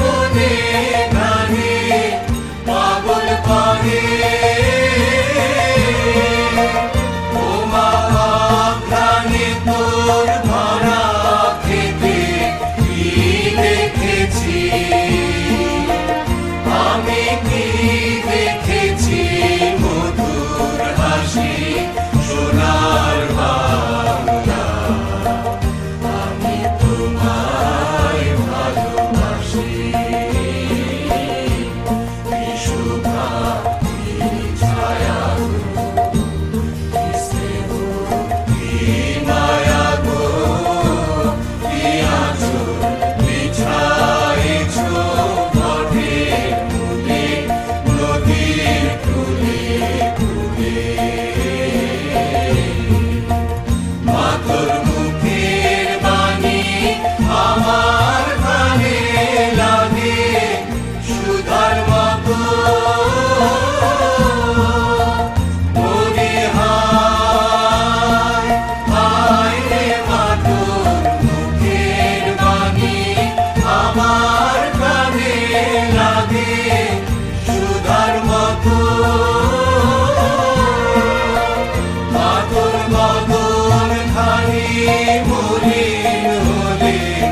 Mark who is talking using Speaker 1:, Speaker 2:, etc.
Speaker 1: মনে গানে পাগল পাহে Th